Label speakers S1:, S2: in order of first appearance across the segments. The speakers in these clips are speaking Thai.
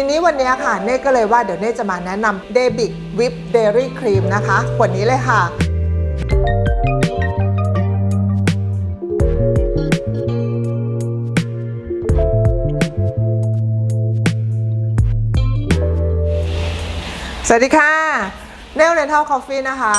S1: ทีนี้วันนี้ค่ะเน่ก็เลยว่าเดี๋ยวเน่จะมาแนะนำเดบิกวิปเดรี่ครีมนะคะขวดนี้เลยค่ะสวัสดีค่ะ เนลเรนทัลคอฟฟี่นะคะ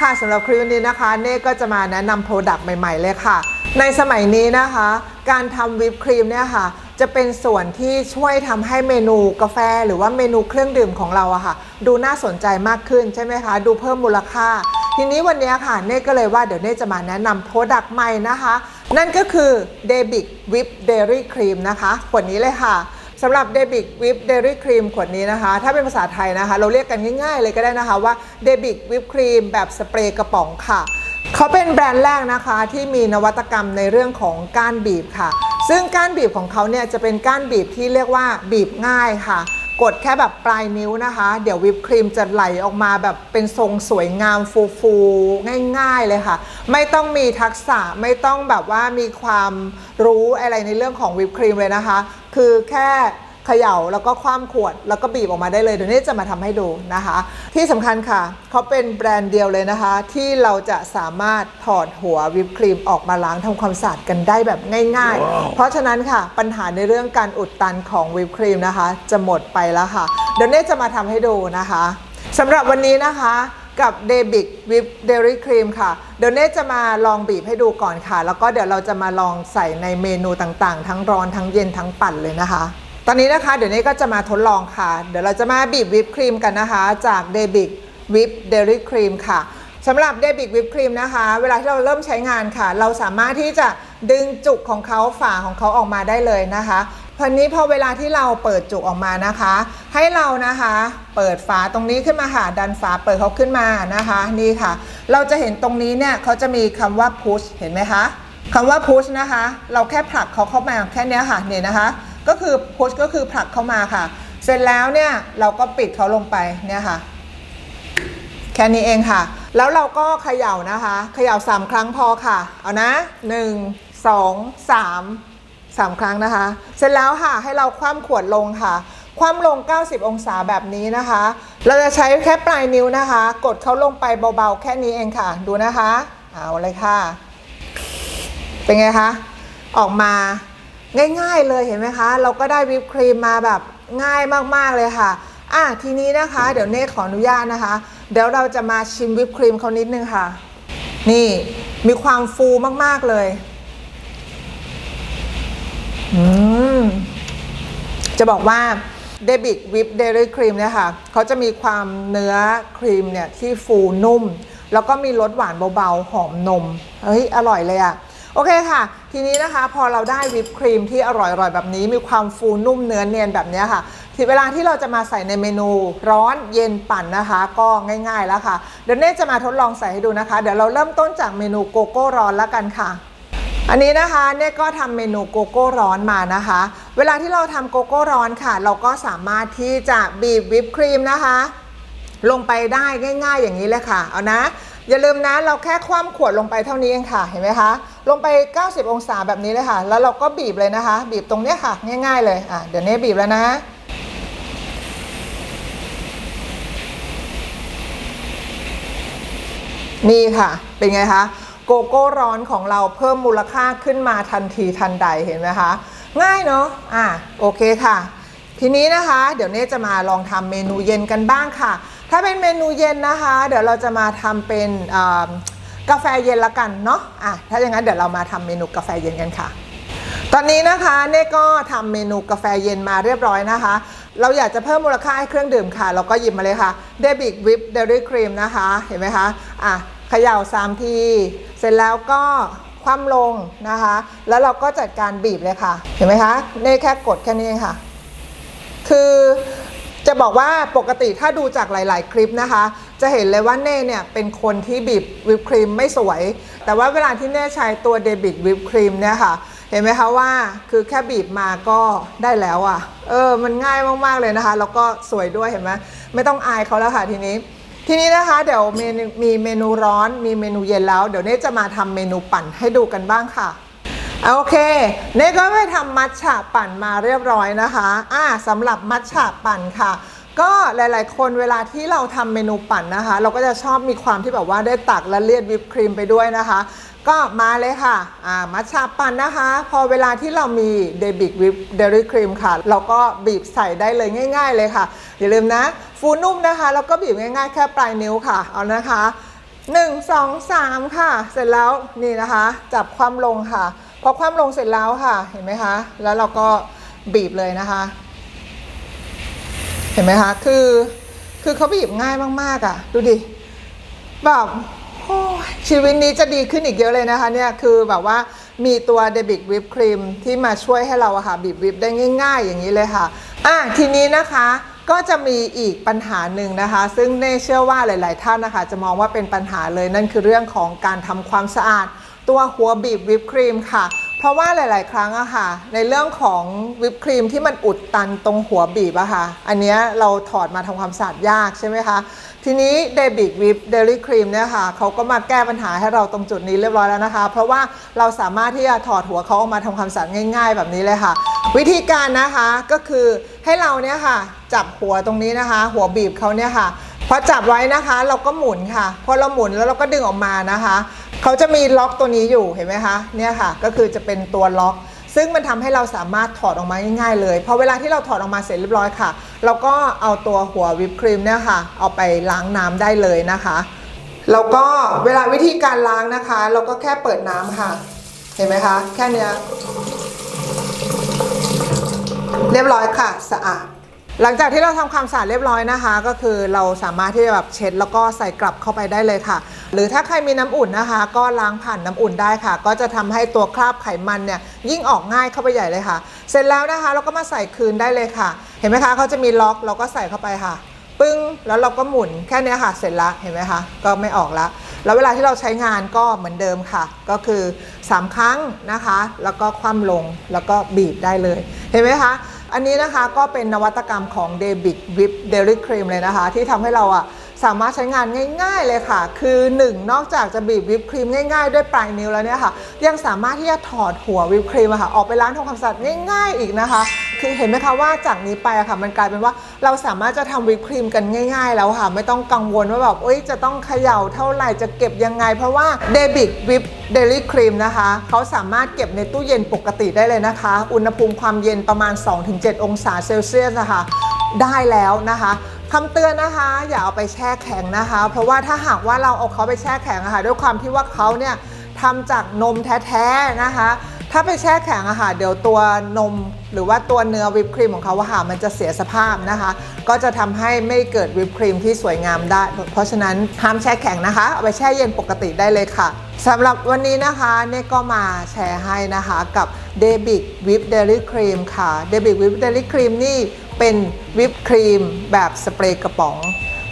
S1: ค่ะสำหรับคลิปนี้นะคะ เน่ก็จะมาแนะนำโปรดักต์ใหม่ ๆ เลยค่ะ ในสมัยนี้นะคะ การทำวิปครีมเนี่ยค่ะ จะเป็นส่วนที่ช่วยทำให้เมนูกาแฟ หรือว่าเมนูเครื่องดื่มของเราอะค่ะ ดูน่าสนใจมากขึ้นใช่ไหมคะ ดูเพิ่มมูลค่า ทีนี้วันนี้ค่ะเน่ก็เลยว่าเดี๋ยวเน่จะมาแนะนำโปรดักต์ใหม่นะคะ นั่นก็คือ d e b i c Whip Dairy Cream นะคะขวดนี้เลยค่ะสำหรับเดบิกวิปเดรี่ครีมขวดนี้นะคะ ถ้าเป็นภาษาไทยนะคะ เราเรียกกันง่าย ๆ เลยก็ได้นะคะว่าเดบิกวิปครีมแบบสเปรย์กระป๋องค่ะ เขาเป็นแบรนด์แรกนะคะที่มีนวัตกรรมในเรื่องของกานบีบค่ะ ซึ่งก้านบีบของเขาเนี่ยจะเป็นก้านบีบที่เรียกว่าบีบง่ายค่ะ กดแค่แบบปลายนิ้วนะคะ เดี๋ยววิปครีมจะไหลออกมาแบบเป็นทรงสวยงามฟูๆง่าย ๆเลยค่ะ ไม่ต้องมีทักษะไม่ต้องแบบว่ามีความรู้อะไรในเรื่องของวิปครีมเลยนะคะ คือแค่ เขย่าแล้วก็คว่ำขวด แล้วก็บีบออกมาได้เลยเดี๋ยวนี้จะมาทำให้ดูนะคะ ที่สำคัญค่ะเขาเป็นแบรนด์เดียวเลยนะคะ ที่เราจะสามารถถอดหัววิปครีมออกมาล้างทำความสะอาดกันได้แบบง่าย ๆ เพราะฉะนั้นค่ะปัญหาในเรื่องการอุดตันของวิปครีมนะคะ จะหมดไปแล้วค่ะ เดี๋ยวเน่จะมาทำให้ดูนะคะสำหรับวันนี้นะคะกับเดบิกวิปเดรี่ครีมค่ะ เดี๋ยวเน่จะมาลองบีบให้ดูก่อนค่ะ แล้วก็เดี๋ยวเราจะมาลองใส่ในเมนูต่างๆ ทั้งร้อนทั้งเย็นทั้งปั่นเลยนะคะ ตอนนี้นะคะเดี๋ยวนี้ก็จะมาทดลองค่ะ เดี๋ยวเราจะมาบีบวิปครีมกันนะคะ จากเดบิกวิปเดรี่ครีมค่ะสำหรับเดบิกวิปครีมนะคะ เวลาที่เราเริ่มใช้งานค่ะ เราสามารถที่จะดึงจุกของเขาฝาของเขาออกมาได้เลยนะคะพอนี้พอเวลาที่เราเปิดจุกออกมานะคะ ให้เรานะคะเปิดฝาตรงนี้ขึ้นมาค่ะดันฝาเปิดเขาขึ้นมานะคะนี่ค่ะ เราจะเห็นตรงนี้เนี่ยเขาจะมีคำว่า push เห็นไหมคะคำว่า push นะคะ เราแค่ผลักเขาเข้ามาแค่นี้ค่ะเนี่ยนะคะ ก็คือ push ก็คือผลักเข้ามาค่ะ เสร็จแล้วเนี่ยเราก็ปิดเขาลงไปเนี่ยค่ะ แค่นี้เองค่ะ แล้วเราก็เขย่านะคะเขย่าสามครั้งพอค่ะ เอานะหนึ่งสองสามสามครั้งนะคะ เสร็จแล้วค่ะให้เราคว่ำขวดลงค่ะ คว่ำลง 90 องศาแบบนี้นะคะ เราจะใช้แค่ปลายนิ้วนะคะ กดเขาลงไปเบาๆ แค่นี้เองค่ะ ดูนะคะ เอาเลยค่ะ เป็นไงคะ ออกมา ง่ายๆเลยเห็นไหมคะ เราก็ได้วิปครีมมาแบบง่ายมากๆเลยค่ะอะทีนี้นะคะเดี๋ยวเน่ขออนุญาตนะคะ เดี๋ยวเราจะมาชิมวิปครีมเขานิดนึงค่ะ นี่มีความฟูมากๆเลยอืมจะบอกว่าเดบิกวิปเดลี่ครีมเนี่ยค่ะเขาจะมีความเนื้อครีมเนี่ยที่ฟูนุ่ม แล้วก็มีรสหวานเบาๆ หอมนม เฮ้ย อร่อยเลยอะ โอเคค่ะ ทีนี้นะคะพอเราได้วิปครีมที่อร่อยๆ แบบนี้มีความฟูนุ่มเนื้อเนียนแบบนี้ค่ะทีเวลาที่เราจะมาใส่ในเมนูร้อนเย็นปั่นนะคะ ก็ง่ายๆแล้วค่ะ เดี๋ยวเน่จะมาทดลองใส่ให้ดูนะคะ เดี๋ยวเราเริ่มต้นจากเมนูโกโก้ร้อนแล้วกันค่ะอันนี้นะคะเนี่ยก็ทำเมนูโกโก้ร้อนมานะคะ เวลาที่เราทำโกโก้ร้อนค่ะ เราก็สามารถที่จะบีบวิปครีมนะคะ ลงไปได้ง่าย ๆ อย่างนี้เลยค่ะ เอานะ อย่าลืมนะเราแค่คว่ำขวดลงไปเท่านี้เองค่ะเห็นไหมคะลงไป 90 องศาแบบนี้เลยค่ะ แล้วเราก็บีบเลยนะคะ บีบตรงเนี้ยค่ะ ง่าย ๆ เลยอะเดี๋ยวนี้บีบแล้วนะนี่ค่ะ เป็นไงคะ โกโก้ร้อนของเราเพิ่มมูลค่าขึ้นมาทันทีทันใดเห็นไหมคะ ง่ายเนาะอะโอเคค่ะ ทีนี้นะคะ เดี๋ยวเน่จะมาลองทำเมนูเย็นกันบ้างค่ะ ถ้าเป็นเมนูเย็นนะคะ เดี๋ยวเราจะมาทำเป็นกาแฟเย็นละกันเนาะอะถ้าอย่างนั้นเดี๋ยวเรามาทำเมนูกาแฟเย็นกันค่ะ ตอนนี้นะคะเน่ก็ทำเมนูกาแฟเย็นมาเรียบร้อยนะคะ เราอยากจะเพิ่มมูลค่าให้เครื่องดื่มค่ะ เราก็หยิบมาเลยค่ะเดบิกวิปเดลี่ครีมนะคะเห็นไหมคะอะเขย่า3ทีเสร็จแล้วก็คว่ำลงนะคะ แล้วเราก็จัดการบีบเลยค่ะ เห็นไหมคะเน่แค่กดแค่นี้เองค่ะ คือ จะบอกว่าปกติถ้าดูจากหลาย ๆ คลิปนะคะ จะเห็นเลยว่าเน่เนี่ยเป็นคนที่บีบวิปครีมไม่สวย แต่ว่าเวลาที่เน่ใช้ตัวเดบิตวิปครีมเนี่ยค่ะ เห็นไหมคะว่าคือแค่บีบมาก็ได้แล้วอะ่ะ เออ มันง่ายมาก ๆ เลยนะคะ แล้วก็สวยด้วยเห็นไหมไม่ต้องอายเขาแล้วค่ะทีนี้ ทีนี้นะคะ เดี๋ยวมีเมนูร้อน มีเมนูเย็นแล้ว เดี๋ยวเน่จะมาทำเมนูปั่นให้ดูกันบ้างค่ะ โอเคเน่ก็ไปทำมัทฉะปั่นมาเรียบร้อยนะคะอ่าสำหรับมัทฉะปั่นค่ะ ก็หลาย ๆ คนเวลาที่เราทำเมนูปั่นนะคะ เราก็จะชอบมีความที่แบบว่าได้ตักและเลียดวิปครีมไปด้วยนะคะ ก็มาเลยค่ะอ่ามัทฉะปั่นนะคะ พอเวลาที่เรามีเดบิกวิปเดลี่ครีมค่ะ เราก็บีบใส่ได้เลยง่าย ๆ เลยค่ะ อย่าลืมนะ ฟูนุ่มนะคะแล้วก็บีบง่าย ๆ แค่ปลายนิ้วค่ะเอานะคะ 1 2 3 ค่ะ เสร็จแล้วนี่นะคะ จับความลงค่ะ พอความลงเสร็จแล้วค่ะ เห็นไหมคะ แล้วเราก็บีบเลยนะคะ เห็นไหมคะ คือ คือเขาบีบง่ายมากๆอะ่ะ ดูดิ แบบชีวิตนี้จะดีขึ้นอีกเยอะเลยนะคะเนี่ย คือแบบว่ามีตัวเดบิกวิปครีมที่มาช่วยให้เราค่ะบีบวิปได้ง่าย ๆ อย่างนี้เลยค่ะ อะทีนี้นะคะก็จะมีอีกปัญหาหนึ่งนะคะ ซึ่งเน่เชื่อว่าหลาย ๆ ท่านนะคะ จะมองว่าเป็นปัญหาเลยนั่นคือเรื่องของการทำความสะอาด ตัวหัวบีบวิปครีมค่ะ เพราะว่าหลาย ๆ ครั้งอะค่ะ ในเรื่องของวิปครีมที่มันอุดตันตรงหัวบีบอะค่ะ อันนี้เราถอดมาทำความสะอาดยากใช่ไหมคะ ทีนี้เดบิกวิปเดลี่ครีมเนี่ยค่ะเขาก็มาแก้ปัญหาให้เราตรงจุดนี้เรียบร้อยแล้วนะคะ เพราะว่าเราสามารถที่จะถอดหัวเขาออกมาทำความสะอาดง่าย ๆ แบบนี้เลยค่ะ วิธีการนะคะก็คือให้เราเนี่ยค่ะจับหัวตรงนี้นะคะ หัวบีบเขาเนี่ยค่ะพอจับไว้นะคะ เราก็หมุนค่ะ พอเราหมุนแล้วเราก็ดึงออกมานะคะ เขาจะมีล็อกตัวนี้อยู่เห็นไหมคะเนี่ยค่ะก็คือจะเป็นตัวล็อก ซึ่งมันทำให้เราสามารถถอดออกมาง่ายๆเลยพอเวลาที่เราถอดออกมาเสร็จเรียบร้อยค่ะ เราก็เอาตัวหัววิปครีมเนี่ยค่ะเอาไปล้างน้ำได้เลยนะคะแล้วก็เวลาวิธีการล้างนะคะ เราก็แค่เปิดน้ำค่ะ เห็นไหมคะ แค่เนี้ยเรียบร้อยค่ะสะอาดหลังจากที่เราทำความสะอาดเรียบร้อยนะคะ ก็คือเราสามารถที่จะแบบเช็ดแล้วก็ใส่กลับเข้าไปได้เลยค่ะ หรือถ้าใครมีน้ำอุ่นนะคะ ก็ล้างผ่านน้ำอุ่นได้ค่ะ ก็จะทำให้ตัวคราบไขมันเนี่ยยิ่งออกง่ายเข้าไปใหญ่เลยค่ะ เสร็จแล้วนะคะ เราก็มาใส่คืนได้เลยค่ะ เห็นไหมคะเขาจะมีล็อกเราก็ใส่เข้าไปค่ะ ปึ้งแล้วเราก็หมุนแค่นี้ค่ะ เสร็จละเห็นไหมคะก็ไม่ออกละแล้วเวลาที่เราใช้งานก็เหมือนเดิมค่ะ ก็คือ 3 ครั้งนะคะ แล้วก็คว่ำลงแล้วก็บีบได้เลย เห็นไหมคะ อันนี้นะคะก็เป็นนวัตกรรมของ d a b i c Whip Dairy Cream เลยนะคะ ที่ทำให้เราอะ สามารถใช้งานง่าย ๆเลยค่ะ คือ 1 นอกจากจะบีบวิปครีมง่ายๆ ด้วยปลายนิ้วแล้วเนี่ยค่ะ ยังสามารถที่จะถอดหัววิปครีมอะค่ะออกไปล้างทำความสะอาดง่าย ๆ อีกนะคะ คือเห็นไหมคะว่าจากนี้ไปอะค่ะ มันกลายเป็นว่าเราสามารถจะทำวิปครีมกันง่าย ๆ แล้วค่ะ ไม่ต้องกังวลว่าแบบเอ้ยจะต้องเขย่าเท่าไหร่จะเก็บยังไง เพราะว่าเดบิกวิปเดลี่ครีมนะคะเขาสามารถเก็บในตู้เย็นปกติได้เลยนะคะ อุณหภูมิความเย็นประมาณ 2-7 องศาเซลเซียสนะคะได้แล้วนะคะ คำเตือนนะคะ อย่าเอาไปแช่แข็งนะคะ เพราะว่าถ้าหากว่าเราเอาเขาไปแช่แข็งอะค่ะด้วยความที่ว่าเขาเนี่ยทำจากนมแท้ๆนะคะ ถ้าไปแช่แข็งอะค่ะเดี๋ยวตัวนมหรือว่าตัวเนื้อวิปครีมของเขาอะค่ะมันจะเสียสภาพนะคะ ก็จะทำให้ไม่เกิดวิปครีมที่สวยงามได้ เพราะฉะนั้นห้ามแช่แข็งนะคะ เอาไปแช่เย็นปกติได้เลยค่ะสำหรับวันนี้นะคะเน่ก็มาแชร์ให้นะคะกับ d e b i c Whip Dairy Cream ค่ะ d e b i c Whip Dairy Cream นี่ เป็นวิปครีมแบบสเปรย์กระป๋อง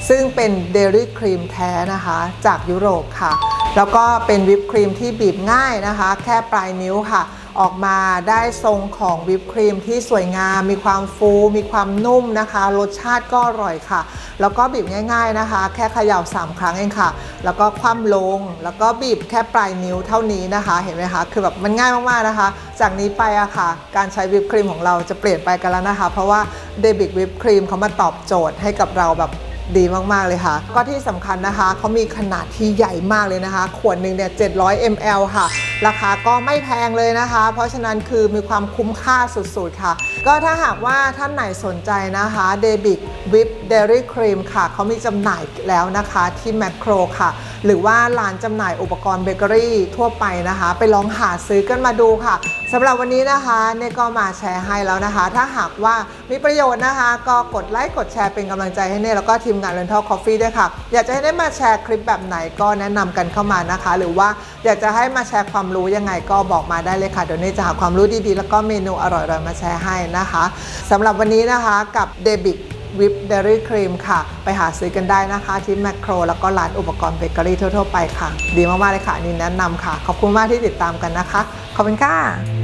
S1: ซึ่งเป็นเดลี่ครีมแท้นะคะ จากยุโรปค่ะ แล้วก็เป็นวิปครีมที่บีบง่ายนะคะ แค่ปลายนิ้วค่ะ ออกมาได้ทรงของวิปครีมที่สวยงาม มีความฟู มีความนุ่มนะคะ รสชาติก็อร่อยค่ะ แล้วก็บีบง่าย ๆนะคะ แค่เขย่า 3 ครั้งเองค่ะ แล้วก็คว่ำลง แล้วก็บีบแค่ปลายนิ้วเท่านี้นะคะ เห็นไหมคะ คือแบบมันง่ายมากๆนะคะ จากนี้ไปอะค่ะ การใช้วิปครีมของเราจะเปลี่ยนไปกันแล้วนะคะ เพราะว่าเดบิกวิปครีมเขามาตอบโจทย์ให้กับเราแบบดีมาก ๆ เลยค่ะ ก็ที่สำคัญนะคะ เขามีขนาดที่ใหญ่มากเลยนะคะ ขวดหนึ่งเนี่ย 700 ml ค่ะ ราคาก็ไม่แพงเลยนะคะ เพราะฉะนั้นคือมีความคุ้มค่าสุดๆค่ะ ก็ถ้าหากว่าท่านไหนสนใจนะคะเดบิกวิปเดลี่ครีมค่ะ เขามีจำหน่ายแล้วนะคะที่แมคโครค่ะ หรือว่าร้านจำหน่ายอุปกรณ์เบเกอรี่ทั่วไปนะคะ ไปลองหาซื้อกันมาดูค่ะ สำหรับวันนี้นะคะเนก็มาแชร์ให้แล้วนะคะ ถ้าหากว่ามีประโยชน์นะคะ ก็กดไลค์กดแชร์เป็นกำลังใจให้เน่แล้วก็ทีมงาน Rental Coffee ด้วยค่ะ อยากจะให้ได้มาแชร์คลิปแบบไหนก็แนะนำกันเข้ามานะคะ หรือว่าอยากจะให้มาแชร์ความรู้ยังไงก็บอกมาได้เลยค่ะเดี๋ยวเน่จะหาความรู้ดีๆ แล้วก็เมนูอร่อยๆมาแชร์ให้นะคะสำหรับวันนี้นะคะกับเดบิกวิปเดลี่ครีมค่ะ ไปหาซื้อกันได้นะคะที่แมคโคร แล้วก็ร้านอุปกรณ์เบเกอรี่ทั่วๆไปค่ะ ดีมาก ๆ เลยค่ะ นี่แนะนำค่ะ ขอบคุณมากที่ติดตามกันนะคะ ขอบคุณค่ะ